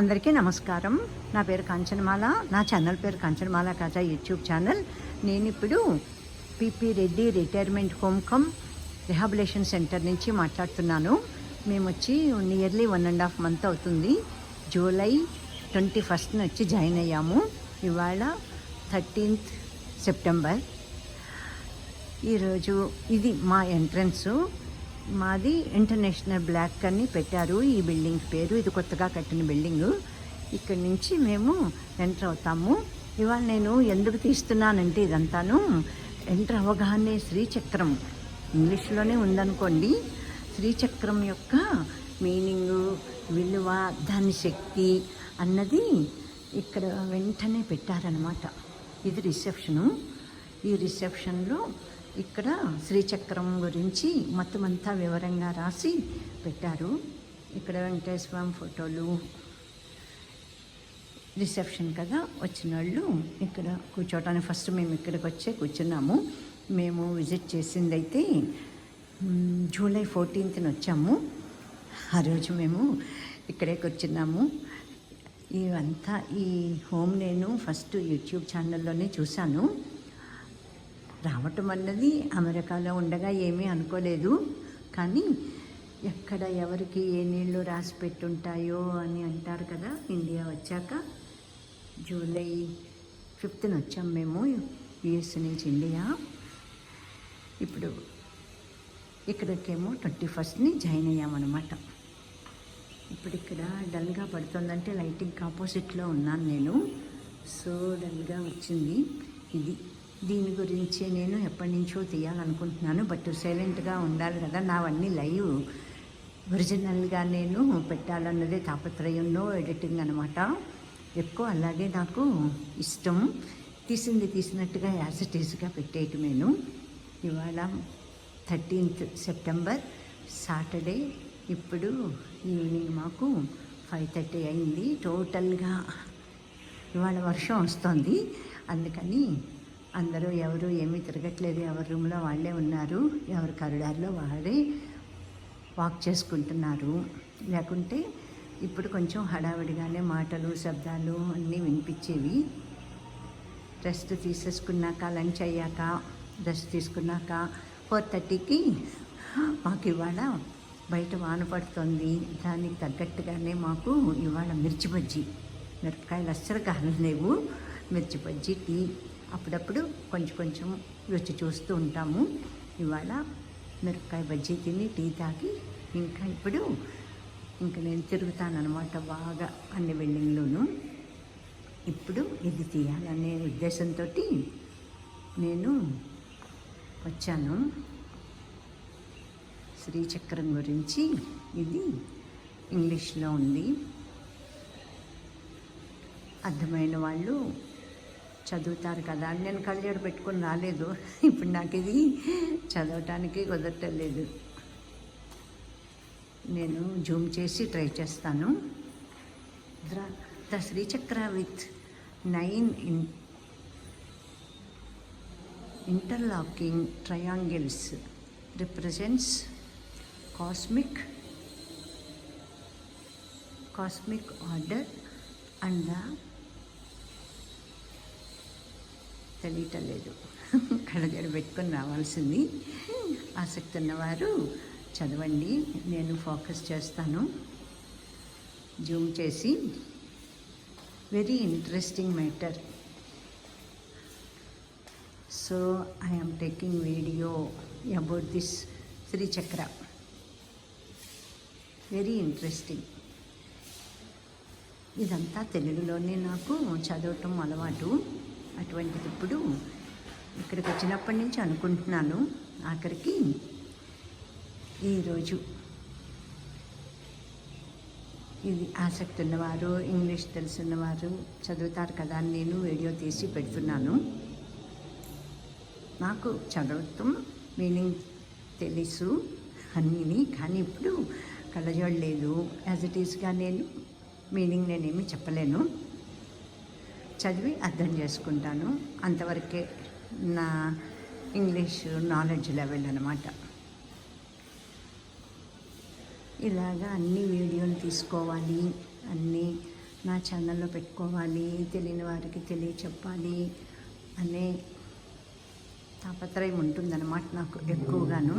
అందరికీ నమస్కారం. నా పేరు కాంచనమాల. నా ఛానల్ పేరు కాంచనమాల కాజా యూట్యూబ్ ఛానల్. నేను ఇప్పుడు PP Reddy retirement home come rehabilitation centre నుంచి మాట్లాడుతున్నాను. మేము వచ్చి nearly one and half month అవుతుంది. జూలై ట్వంటీ ఫస్ట్న వచ్చి జాయిన్ అయ్యాము. ఇవాళ థర్టీన్త్ సెప్టెంబర్. ఈరోజు ఇది మా ఎంట్రన్స్. మాది ఇంటర్నేషనల్ బ్లాక్ అని పెట్టారు ఈ బిల్డింగ్ పేరు. ఇది కొత్తగా కట్టిన బిల్డింగ్. ఇక్కడి నుంచి మేము ఎంటర్ అవుతాము. ఇవాళ నేను ఎందుకు తీస్తున్నానంటే ఇదంతాను. ఎంటర్ అవగానే శ్రీచక్రం ఇంగ్లీష్లోనే ఉందనుకోండి. శ్రీచక్రం యొక్క మీనింగు విలువ దాని శక్తి అన్నది ఇక్కడ వెంటనే పెట్టారనమాట ఇది రిసెప్షను. ఈ రిసెప్షన్లో ఇక్కడ శ్రీచక్రం గురించి మొత్తం అంతా వివరంగా రాసి పెట్టారు. ఇక్కడ వెంకటేశ్వర స్వామి ఫోటోలు రిసెప్షన్ కదా వచ్చిన వాళ్ళు ఇక్కడ కూర్చోవటానికి ఫస్ట్ మేము ఇక్కడికి వచ్చే కూర్చున్నాము. మేము విజిట్ చేసిందైతే అయితే జూలై ఫోర్టీన్త్న వచ్చాము. ఆ రోజు మేము ఇక్కడే కూర్చున్నాము. ఇవంతా ఈ హోమ్ నేను ఫస్ట్ యూట్యూబ్ ఛానల్లోనే చూశాను. రావటం అన్నది అమెరికాలో ఉండగా ఏమీ అనుకోలేదు. కానీ ఎక్కడ ఎవరికి ఏ నీళ్ళు రాసి పెట్టుంటాయో అని అంటారు కదా ఇండియా వచ్చాక. జూలై ఫిఫ్త్న వచ్చాం మేము యుఎస్ నుంచి ఇండియా. ఇప్పుడు ఇక్కడికేమో ట్వంటీ ఫస్ట్ని జాయిన్ అయ్యామన్నమాట. ఇప్పుడు ఇక్కడ డల్గా పడుతుందంటే లైటింగ్ ఆపోజిట్లో ఉన్నాను నేను. సో డల్గా వచ్చింది ఇది. దీని గురించి నేను ఎప్పటి నుంచో తీయాలనుకుంటున్నాను బట్ సైలెంట్గా ఉండాలి కదా. నావన్నీ లైవ్ ఒరిజినల్గా నేను పెట్టాలన్నదే తాపత్రయంలో ఎడిటింగ్ అనమాట ఎక్కువ అలాగే నాకు ఇష్టం. తీసింది తీసినట్టుగా యాజిటీస్గా పెట్టేయటం నేను. ఇవాళ థర్టీన్త్ సెప్టెంబర్ సాటర్డే. ఇప్పుడు ఈవినింగ్ మాకు ఫైవ్ థర్టీ అయింది టోటల్గా. ఇవాళ వర్షం వస్తుంది. అందుకని అందరూ ఎవరు ఏమీ తిరగట్లేదు. ఎవరి రూమ్లో వాళ్ళే ఉన్నారు. ఎవరి కరిడార్లో వాళ్ళే వాక్ చేసుకుంటున్నారు. లేకుంటే ఇప్పుడు కొంచెం హడావిడిగానే మాటలు శబ్దాలు అన్నీ వినిపించేవి. రెస్ట్ తీసేసుకున్నాక లంచ్ అయ్యాక రెస్ట్ తీసుకున్నాక ఫోర్ థర్టీకి మాకు ఇవాళ బయట వాన పడుతుంది. దానికి తగ్గట్టుగానే మాకు ఇవాళ మిర్చి బజ్జీ మిరపకాయలు అస్సలు కారం లేవు. మిర్చి బజ్జీ టీ అప్పుడప్పుడు కొంచెం కొంచెం రుచి చూస్తూ ఉంటాము. ఇవాళ మిరపకాయ బజ్జీ తిని టీ తాగి ఇంకా ఇప్పుడు ఇంకా నేను తిరుగుతానన్నమాట బాగా అన్ని బిల్డింగ్లోనూ ఇప్పుడు ఇది తీయాలనే ఉద్దేశంతో నేను వచ్చాను. శ్రీచక్రం గురించి ఇది ఇంగ్లీష్లో ఉంది. అర్థమైన వాళ్ళు చదువుతారు కదా. అని నేను కళ్ళజోడు పెట్టుకుని రాలేదు. ఇప్పుడు నాకు ఇది చదవటానికి కుదరటలేదు. నేను జూమ్ చేసి ట్రై చేస్తాను. The the Srichakra with nine in interlocking triangles represents cosmic cosmic order and the తెలియటలేదు కళ్ళజోడు పెట్టుకొని రావాల్సింది. ఆసక్తి ఉన్నవారు చదవండి నేను ఫోకస్ చేస్తాను. జూమ్ చేసి very interesting matter. So I am taking video about this Srichakra very interesting ఇదంతా తెలుగులోనే నాకు చదవటం అలవాటు. అటువంటిది ఇప్పుడు ఇక్కడికి వచ్చినప్పటి నుంచి అనుకుంటున్నాను. ఆఖరికి ఈరోజు ఇది ఆసక్తి ఉన్నవారు ఇంగ్లీష్ తెలుసున్నవారు చదువుతారు కదా అని నేను వీడియో తీసి పెడుతున్నాను. నాకు చదవటం మీనింగ్ తెలుసు అన్నీ కానీ ఇప్పుడు కళ్ళజోడు లేదు. యాజ్ ఇట్ ఈస్గా నేను మీనింగ్ నేనేమి చెప్పలేను. చదివి అర్థం చేసుకుంటాను. అంతవరకే నా ఇంగ్లీష్ నాలెడ్జ్ లెవెల్ అనమాట ఇలాగా అన్ని వీడియోలు తీసుకోవాలి అన్నీ నా ఛానల్లో పెట్టుకోవాలి తెలియని వారికి తెలియచెప్పాలి అనే తాపత్రయం ఉంటుందన్నమాట నాకు ఎక్కువగాను.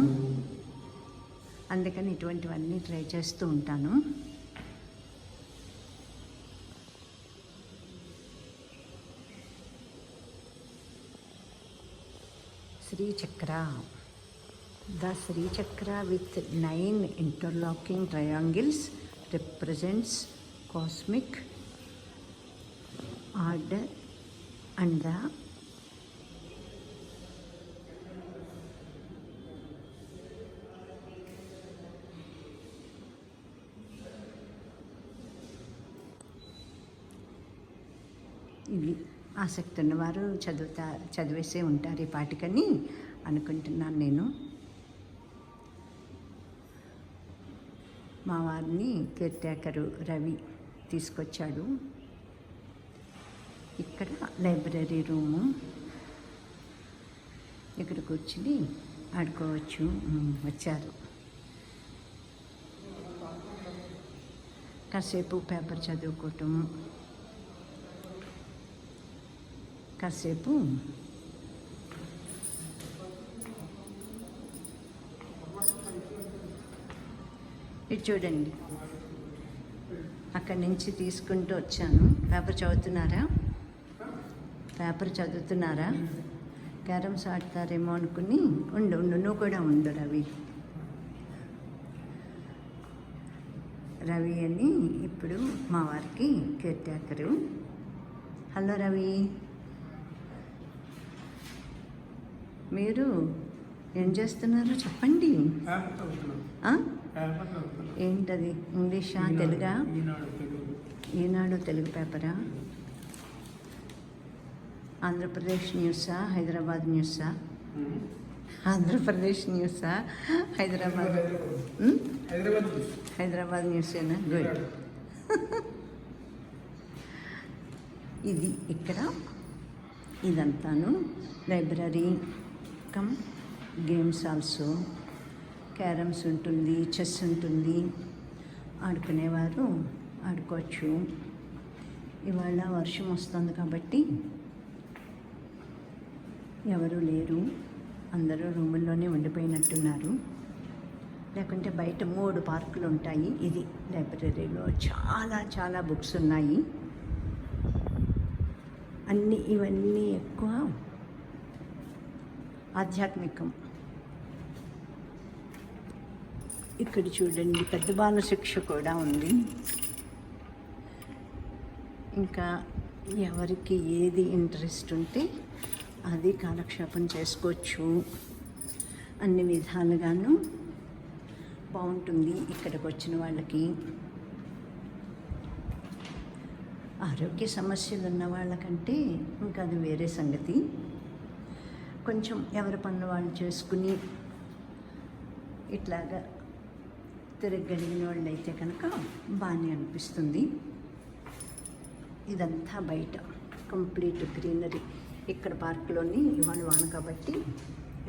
అందుకని ఇటువంటివన్నీ ట్రై చేస్తూ ఉంటాను. Srichakra the Srichakra with nine interlocking triangles represents cosmic order and the ఇవి ఆసక్తి ఉన్నవారు చదువుతా చదివేసే ఉంటారు ఈ పాటికని అనుకుంటున్నాను నేను. మా వారిని కేర్టేకరు రవి తీసుకొచ్చాడు. ఇక్కడ లైబ్రరీ రూము. ఇక్కడ కూర్చుని ఆడుకోవచ్చు. వచ్చారు. కాసేపు పేపర్ చదువుకోవటం కాసేపు. ఇది చూడండి. అక్కడి నుంచి తీసుకుంటూ వచ్చాను. పేపర్ చదువుతున్నారా? పేపర్ చదువుతున్నారా? క్యారమ్స్ ఆడతారేమో అనుకుని ఉండు ఉండు నువ్వు కూడా ఉండు రవి. రవి అని ఇప్పుడు మా వారికి కేర్టాకరు హలో రవి. మీరు ఏం చేస్తున్నారు? చెప్పండి. ఏంటది? ఇంగ్లీషా? తెలుగా? ఈనాడు తెలుగు. పేపరా? ఆంధ్రప్రదేశ్ న్యూసా? హైదరాబాద్ న్యూసా. ఆంధ్రప్రదేశ్ న్యూసా? హైదరాబాద్? హైదరాబాద్ న్యూస్. హైదరాబాద్ న్యూసేనా? గుడ్. ఇది ఇక్కడ. ఇదంతాను. Library. Cum games also. Carroms ఉంటుంది చెస్ ఉంటుంది. ఆడుకునేవారు ఆడుకోవచ్చు. ఇవాళ వర్షం వస్తుంది కాబట్టి ఎవరు లేరు. అందరూ రూముల్లోనే ఉండిపోయినట్టున్నారు. లేకుంటే బయట మూడు పార్కులు ఉంటాయి. ఇది లైబ్రరీలో చాలా చాలా బుక్స్ ఉన్నాయి. అన్నీ ఇవన్నీ ఎక్కువ ఆధ్యాత్మికం. ఇక్కడ చూడండి పెద్ద బాల శిక్ష కూడా ఉంది. ఇంకా ఎవరికి ఏది ఇంట్రెస్ట్ ఉంటే అది కాలక్షేపం చేసుకోవచ్చు. అన్ని విధాలుగాను బాగుంటుంది ఇక్కడికి వచ్చిన వాళ్ళకి. ఆరోగ్య సమస్యలు ఉన్న వాళ్ళకంటే ఇంకా అది వేరే సంగతి. కొంచెం ఎవరి పనులు వాళ్ళు చేసుకుని ఇట్లాగా తిరగలిగిన వాళ్ళు అయితే కనుక బాగానే అనిపిస్తుంది. ఇదంతా బయట కంప్లీట్ గ్రీనరీ. ఇక్కడ పార్క్లోని ఇవాళ వాన కాబట్టి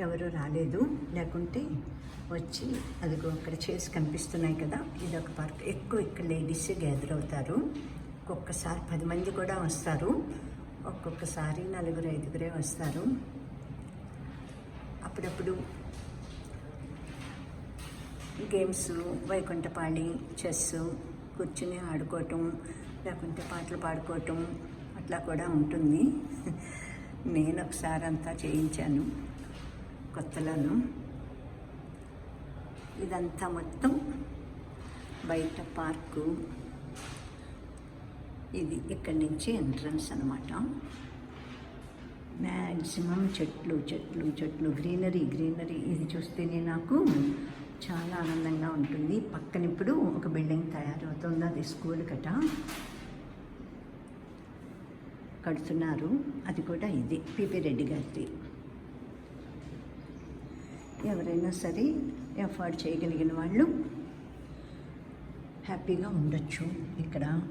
ఎవరు రాలేదు. లేకుంటే వచ్చి అదిగో అక్కడ చేసి కనిపిస్తున్నాయి కదా ఇది ఒక పార్క్. ఎక్కువ ఇక్కడ లేడీస్ గ్యాదర్ అవుతారు. ఒక్కొక్కసారి పది మంది కూడా వస్తారు. ఒక్కొక్కసారి నలుగురు ఐదుగురే వస్తారు. అప్పుడప్పుడు గేమ్స్ వైకుంఠపాళి చెస్ కూర్చుని ఆడుకోవటం లేకుంటే పాటలు పాడుకోవటం అట్లా కూడా ఉంటుంది. నేను ఒకసారి అంతా చేయించాను కొత్తలోను. ఇదంతా మొత్తం బయట పార్కు. ఇది ఇక్కడి నుంచి ఎంట్రన్స్ అనమాట మ్యాక్సిమం చెట్లు చెట్లు చెట్లు గ్రీనరీ గ్రీనరీ ఇది చూస్తేనే నాకు చాలా ఆనందంగా ఉంటుంది. పక్కన ఇప్పుడు ఒక బిల్డింగ్ తయారవుతుంది. అది స్కూల్ కట. కడుతున్నారు. అది కూడా ఇది. పిపి రెడ్డి గారిది. ఎవరైనా సరే ఎఫర్డ్ చేయగలిగిన వాళ్ళు హ్యాపీగా ఉండొచ్చు ఇక్కడ.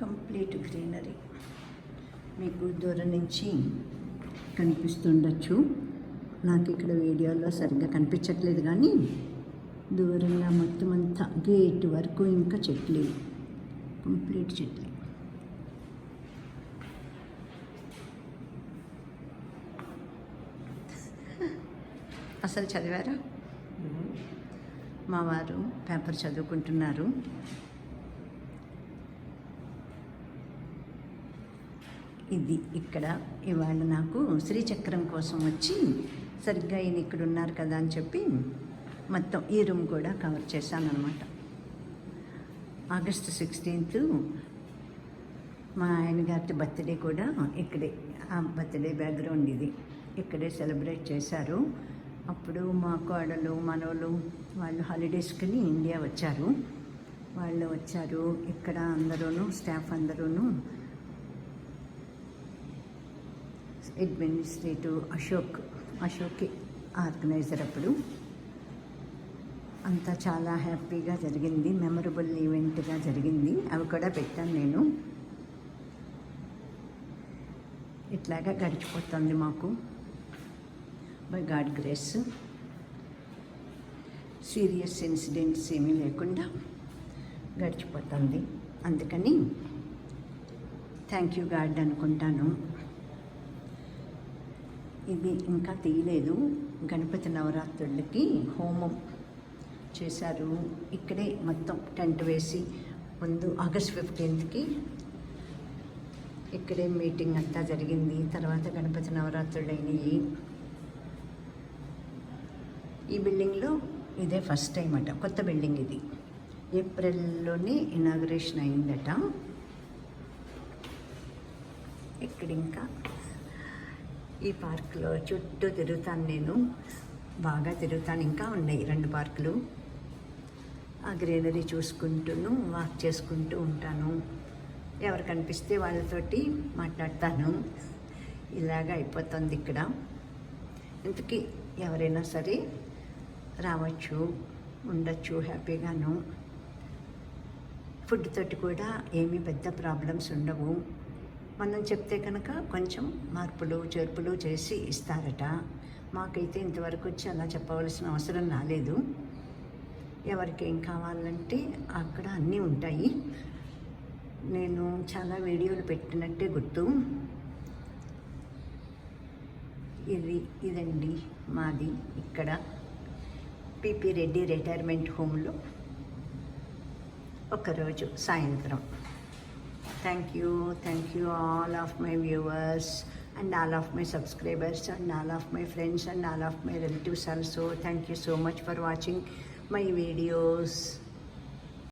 Complete greenery. మీకు దూరం నుంచి కనిపిస్తుండొచ్చు. నాకు ఇక్కడ వీడియోలో సరిగ్గా కనిపించట్లేదు కానీ దూరంగా మొత్తం అంతా గేట్ వరకు ఇంకా చెట్లు. కంప్లీట్ చెట్లు. అసలు చదివారా? మా వారు పేపర్ చదువుకుంటున్నారు. ఇది ఇక్కడ. ఇవాళ నాకు శ్రీచక్రం కోసం వచ్చి సరిగ్గా ఈయన ఇక్కడ ఉన్నారు కదా అని చెప్పి మొత్తం ఈ రూమ్ కూడా కవర్ చేశాను అనమాట సిక్స్టీన్త్ మా ఆయన గారి బర్త్డే కూడా ఇక్కడే. ఆ బర్త్డే బ్యాక్గ్రౌండ్ ఇది. ఇక్కడే సెలబ్రేట్ చేశారు. అప్పుడు మా కోడలు మనవలు వాళ్ళు హాలిడేస్కి ఇండియా వచ్చారు. వాళ్ళు వచ్చారు. ఇక్కడ అందరూ స్టాఫ్ అందరూ అడ్మినిస్ట్రేటివ్ అశోక్ అశోక్ ఆర్గనైజర్ అప్పుడు. అంతా చాలా హ్యాపీగా జరిగింది మెమరబుల్ ఈవెంట్గా జరిగింది. అవి కూడా పెట్టాను నేను. ఇట్లాగా గడిచిపోతుంది మాకు. By God grace. Serious incidents ఏమీ లేకుండా గడిచిపోతుంది. అందుకని థ్యాంక్ యూ గాడ్ అనుకుంటాను. ఇది ఇంకా తీయలేదు. గణపతి నవరాత్రులకి హోమం చేశారు. ఇక్కడే మొత్తం టెంట్ వేసి ముందు ఆగస్ట్ ఫిఫ్టీన్త్కి ఇక్కడే మీటింగ్ అంతా జరిగింది. తర్వాత గణపతి నవరాత్రులు అయినాయి ఈ బిల్డింగ్లో ఇదే ఫస్ట్ టైం అట కొత్త బిల్డింగ్ ఇది. ఏప్రిల్లోనే ఇనాగ్రేషన్ అయిందట. ఇక్కడ ఇంకా ఈ పార్క్లో చుట్టూ తిరుగుతాను నేను. బాగా తిరుగుతాను. ఇంకా ఉన్నాయి రెండు పార్కులు. ఆ గ్రీనరీ చూసుకుంటూను వాక్ చేసుకుంటూ ఉంటాను. ఎవరు కనిపిస్తే వాళ్ళతోటి మాట్లాడతాను. ఇలాగ అయిపోతుంది ఇక్కడ. ఇంతకీ ఎవరైనా సరే రావచ్చు ఉండొచ్చు హ్యాపీగాను. ఫుడ్ తోటి కూడా ఏమీ పెద్ద ప్రాబ్లమ్స్ ఉండవు. మనం చెప్తే కనుక కొంచెం మార్పులు చేర్పులు చేసి ఇస్తారట. మాకైతే ఇంతవరకు వచ్చి అలా చెప్పవలసిన అవసరం రాలేదు. ఎవరికి ఏం కావాలంటే అక్కడ అన్నీ ఉంటాయి. నేను చాలా వీడియోలు పెట్టినట్టే గుర్తు. ఇది ఇదండి మాది ఇక్కడ. పిపి రెడ్డి రిటైర్మెంట్ హోమ్లో ఒకరోజు సాయంత్రం. Thank you. Thank you all of my viewers and all of my subscribers and all of my friends and all of my relatives also. Thank you so much for watching my videos.